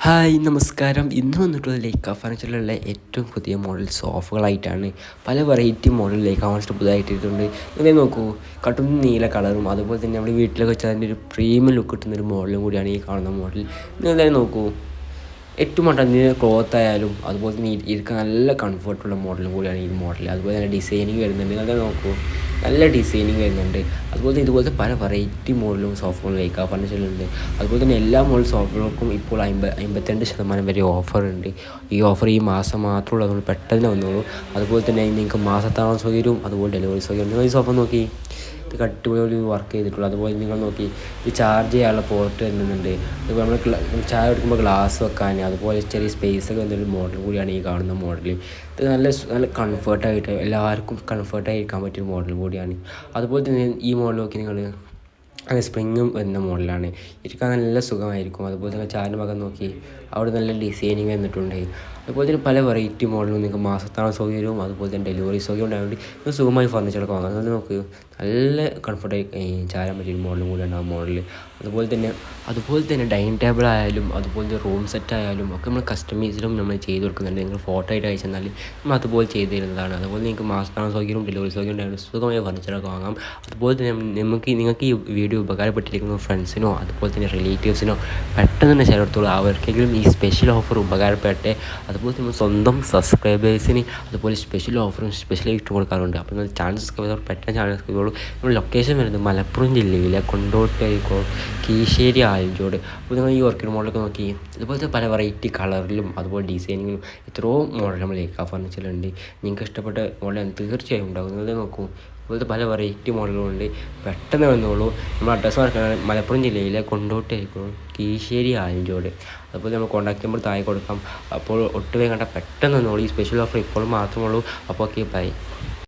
Hi നമസ്കാരം. ഇന്ന് വന്നിട്ടുള്ള ലേക്ക ഫർണിച്ചറിലുള്ള ഏറ്റവും പുതിയ മോഡൽ സോഫകളായിട്ടാണ് പല വെറൈറ്റി മോഡൽ ലേക്ക ഫർണിച്ചർ പുതിയതായിട്ട് ഇട്ടിട്ടുണ്ട് ഇതേ നോക്കൂ കട്ടും നീല കളറും അതുപോലെ തന്നെ നമ്മുടെ വീട്ടിലൊക്കെ വെച്ചാൽ അതിന്റെ ഒരു പ്രീമിയം ലുക്ക് കിട്ടുന്ന ഒരു മോഡലും കൂടിയാണ് ഈ കാണുന്ന മോഡൽ നിങ്ങൾ നോക്കൂ ഏറ്റവും മട്ടന്നിന് ക്ലോത്ത് ആയാലും അതുപോലെ തന്നെ ഇരിക്കാൻ നല്ല കംഫർട്ടുള്ള മോഡലും കൂടിയാണ് ഈ മോഡൽ അതുപോലെ തന്നെ ഡിസൈനിങ് വരുന്നുണ്ട്. നിങ്ങൾ നോക്കൂ നല്ല ഡിസൈനിങ് വരുന്നുണ്ട്. അതുപോലെ ഇതുപോലത്തെ പല വെറൈറ്റി മോഡലും സോഫ്റ്റുകൾ ലൈക്ക ഫർണിച്ചറിലുണ്ട് അതുപോലെ തന്നെ എല്ലാ മോഡൽ സോഫ്റ്റുകൾക്കും ഇപ്പോൾ അമ്പ അമ്പത്തിരണ്ട് ശതമാനം വരെ ഓഫറുണ്ട് ഈ ഓഫർ ഈ മാസം മാത്രമുള്ളൂ അതുകൊണ്ട് പെട്ടെന്ന് വന്നോളൂ. അതുപോലെ തന്നെ നിങ്ങൾക്ക് മാസത്താണോ സൗകര്യവും അതുപോലെ ഡെലിവറി സൗകര്യം ഈ സോഫ നോക്കി. ഇത് അടിപൊളി വർക്ക് ചെയ്തിട്ടുള്ളൂ. അതുപോലെ നിങ്ങൾ നോക്കി ഇത് ചാർജ് ചെയ്യാനുള്ള പോർട്ട് വരുന്നുണ്ട്. അതുപോലെ നമ്മൾ ചായ എടുക്കുമ്പോൾ ഗ്ലാസ് വെക്കാൻ അതുപോലെ ചെറിയ സ്പേസ് ഒക്കെ വന്നൊരു മോഡൽ കൂടിയാണ് ഈ കാണുന്ന മോഡൽ ഇത് നല്ല നല്ല കംഫർട്ടായിട്ട് എല്ലാവർക്കും കംഫർട്ടായി ഇരിക്കാൻ പറ്റിയ മോഡൽ കൂടിയാണ്. അതുപോലെ തന്നെ ഈ മോഡൽ നോക്കി നിങ്ങൾ അത് സ്പ്രിങ്ങും വരുന്ന മോഡലാണ്. ഇരിക്കാൻ നല്ല സുഖമായിരിക്കും. അതുപോലെ തന്നെ ഭാഗം നോക്കി അവിടെ നല്ല ഡിസൈനിങ് വന്നിട്ടുണ്ട്. അതുപോലെ തന്നെ പല വെറൈറ്റി മോഡലും നിങ്ങൾക്ക് മാസത്താണ് സൗകര്യവും അതുപോലെ തന്നെ ഡെലിവറി സൗകര്യം ഉണ്ടായതുകൊണ്ട് നിങ്ങൾ സുഖമായി ഫർണിച്ചറൊക്കെ വാങ്ങാം. അത് നോക്ക് നല്ല കംഫർട്ടായി ചാരാൻ പറ്റിയ മോഡലും കൂടിയാണ് ആ മോഡൽ അതുപോലെ തന്നെ അതുപോലെ തന്നെ ഡൈനിങ് ടേബിൾ ആയാലും അതുപോലെ തന്നെ റൂം സെറ്റ് ആയാലും ഒക്കെ നമ്മൾ കസ്റ്റമൈസിലും നമ്മൾ ചെയ്ത് കൊടുക്കുന്നുണ്ട്. നിങ്ങൾ ഫോട്ടോ ആയിട്ട് അയച്ചു തന്നാൽ നമ്മൾ അതുപോലെ ചെയ്ത് തരുന്നതാണ്. അതുപോലെ നിങ്ങൾക്ക് മാസത്താണ് സൗകര്യവും ഡെലിവറി സൗകര്യം ഉണ്ടായതുകൊണ്ട് സുഖമായ ഫർണിച്ചറൊക്കെ വാങ്ങാം. അതുപോലെ തന്നെ നമുക്ക് നിങ്ങൾക്ക് ഈ വീഡിയോ ഉപകാരപ്പെട്ടിരിക്കുന്ന ഫ്രണ്ട്സിനോ അതുപോലെ തന്നെ റിലേറ്റീവ്സിനോ പെട്ടെന്ന് തന്നെ ഷെയർ അവർക്കെങ്കിലും ഈ സ്പെഷ്യൽ ഓഫർ ഉപകാരപ്പെട്ടെ അതുപോലെ തന്നെ സ്വന്തം സബ്സ്ക്രൈബേഴ്സിന് അതുപോലെ സ്പെഷ്യൽ ഓഫറും സ്പെഷ്യൽ ഗിഫ്റ്റ് കൊടുക്കാറുണ്ട്. അപ്പോൾ നിങ്ങൾ ചാനൽ സബ്സ്ക്രൈബ് ചെയ്തവർ പെട്ടെന്ന് ചാനൽ സബ്സ്ക്രൈബ് ചെയ്തോളൂ നമ്മൾ ലൊക്കേഷൻ വരുന്നത് മലപ്പുറം ജില്ലയിലെ കൊണ്ടോട്ട് കീശ്ശേരി ആലഞ്ചോട്. അപ്പോൾ നിങ്ങൾ ഈ ഓർക്കിഡ് മോഡലൊക്കെ നോക്കി ഇതുപോലത്തെ പല വെറൈറ്റി കളറിലും അതുപോലെ ഡിസൈനിങ്ങിലും എത്രയോ മോഡൽ നമ്മൾ ലേക്കാ ഫർണിച്ചറിലുണ്ട് നിങ്ങൾക്ക് ഇഷ്ടപ്പെട്ട മോഡൽ തീർച്ചയായും ഉണ്ടാകും നിങ്ങൾ നോക്കൂ. അതുപോലത്തെ പല വെറൈറ്റി മോഡലുകളുണ്ട് പെട്ടെന്ന് വന്നോളൂ. നമ്മൾ അഡ്രസ്സ് മറക്കണം മലപ്പുറം ജില്ലയിലെ കൊണ്ടോട്ടായിരിക്കും കീശ്ശേരി ആലഞ്ചോട് അതുപോലെ നമ്മൾ കോൺടാക്ട് നമ്പർ താഴെ കൊടുക്കാം. അപ്പോൾ ഒട്ടുവേ കണ്ട പെട്ടെന്ന് വന്നോളൂ. ഈ സ്പെഷ്യൽ ഓഫർ ഇപ്പോൾ മാത്രമേ ഉള്ളൂ. അപ്പോൾ ഓക്കെ ബൈ